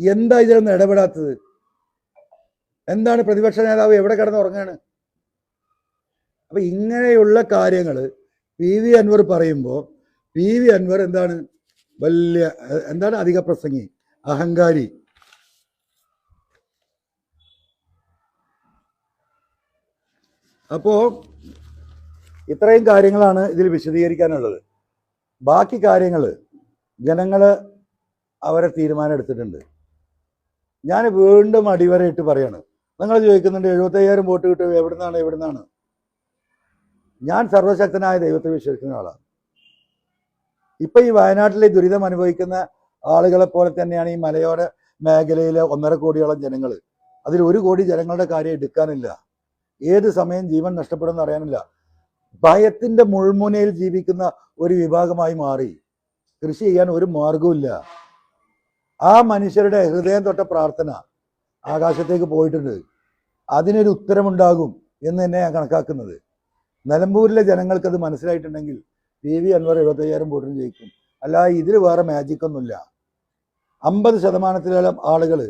എന്താ ഇതിലൊന്നും ഇടപെടാത്തത്? എന്താണ് പ്രതിപക്ഷ നേതാവ് എവിടെ കിടന്ന് ഉറങ്ങാണ് അപ്പൊ ഇങ്ങനെയുള്ള കാര്യങ്ങൾ പി വി അൻവർ പറയുമ്പോൾ പി വി അൻവർ എന്താണ് വലിയ എന്താണ് അധിക പ്രസംഗി? അഹങ്കാരി. അപ്പോ ഇത്രയും കാര്യങ്ങളാണ് ഇതിൽ വിശദീകരിക്കാനുള്ളത്. ബാക്കി കാര്യങ്ങൾ ജനങ്ങൾ അവരെ തീരുമാനം എടുത്തിട്ടുണ്ട്. ഞാൻ വീണ്ടും അടിവരയിട്ട് പറയാണ്. നിങ്ങൾ ചോദിക്കുന്നുണ്ട് എഴുപത്തയ്യായിരം വോട്ട് കിട്ടും എവിടുന്നാണ് എവിടുന്നാണ്? ഞാൻ സർവശക്തനായ ദൈവത്തെ വിശ്വസിക്കുന്ന ആളാണ്. ഇപ്പൊ ഈ വയനാട്ടിലെ ദുരിതം അനുഭവിക്കുന്ന ആളുകളെ പോലെ തന്നെയാണ് ഈ മലയോര മേഖലയിലെ ഒന്നര കോടിയോളം ജനങ്ങൾ അതിൽ ഒരു കോടി ജനങ്ങളുടെ കാര്യം എടുക്കാനില്ല. ഏത് സമയം ജീവൻ നഷ്ടപ്പെടുമെന്ന് അറിയാനില്ല. ഭയത്തിന്റെ മുൾമുനയിൽ ജീവിക്കുന്ന ഒരു വിഭാഗമായി മാറി. കൃഷി ചെയ്യാൻ ഒരു മാർഗവുമില്ല ആ മനുഷ്യരുടെ ഹൃദയം തൊട്ട പ്രാർത്ഥന ആകാശത്തേക്ക് പോയിട്ടുണ്ട്. അതിനൊരു ഉത്തരമുണ്ടാകും എന്ന് തന്നെ ഞാൻ കണക്കാക്കുന്നത്. നിലമ്പൂരിലെ ജനങ്ങൾക്കത് മനസ്സിലായിട്ടുണ്ടെങ്കിൽ പി വി അൻവർ എഴുപത്തയ്യായിരം വോട്ടിന് ജയിക്കും. അല്ല ഇതിൽ വേറെ മാജിക്കൊന്നുമില്ല അമ്പത് ശതമാനത്തിലേറെ ആളുകൾ